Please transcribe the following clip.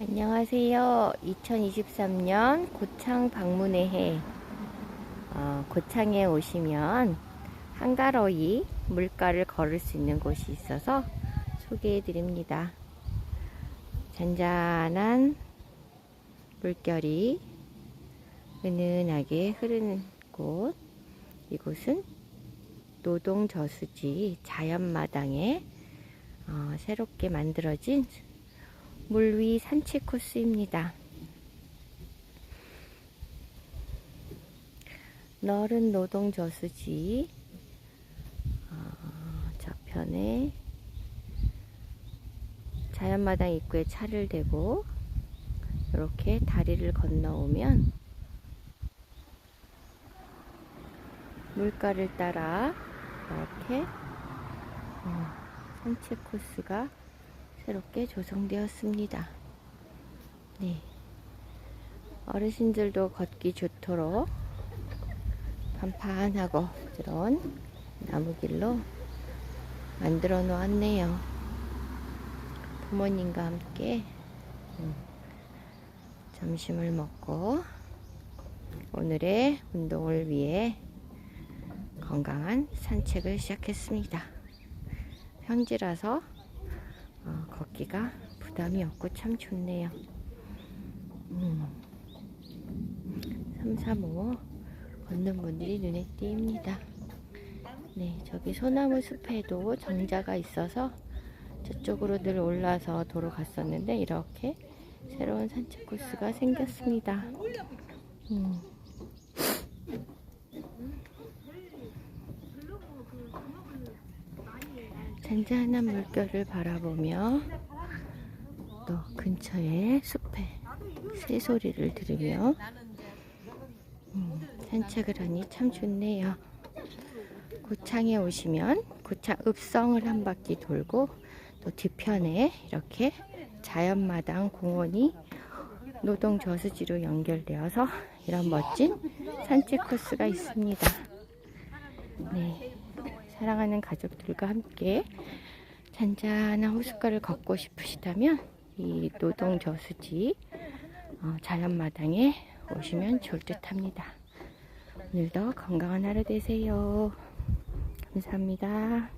안녕하세요. 2023년 고창 방문의 해. 어, 고창에 오시면 한가로이 물가를 걸을 수 있는 곳이 있어서 소개해 드립니다. 잔잔한 물결이 은은하게 흐르는 곳. 이곳은 노동 저수지 자연마당에 어, 새롭게 만들어진 물위 산책 코스입니다. 넓은 노동 저수지 어, 저편에 자연마당 입구에 차를 대고 이렇게 다리를 건너오면 물가를 따라 이렇게 어, 산책 코스가 새롭게 조성되었습니다. 네. 어르신들도 걷기 좋도록 판판하고 부드러운 나무길로 만들어 놓았네요. 부모님과 함께 음, 점심을 먹고 오늘의 운동을 위해 건강한 산책을 시작했습니다. 평지라서 어, 걷기가 부담이 없고 참 좋네요. 음. 3, 3, 5 걷는 분들이 눈에 띕니다. 네, 저기 소나무 숲에도 정자가 있어서 저쪽으로 늘 올라서 도로 갔었는데 이렇게 새로운 산책 코스가 생겼습니다. 음. 잔잔한 물결을 바라보며 또 근처의 숲에 새소리를 들으며 음, 산책을 하니 참 좋네요. 고창에 오시면 고창 읍성을 한 바퀴 돌고 또 뒤편에 이렇게 자연마당 공원이 노동 저수지로 연결되어서 이런 멋진 산책 코스가 있습니다. 네. 사랑하는 가족들과 함께 잔잔한 호숫가를 걷고 싶으시다면 이 노동 저수지 어, 자연마당에 오시면 좋을 듯 합니다. 오늘도 건강한 하루 되세요. 감사합니다.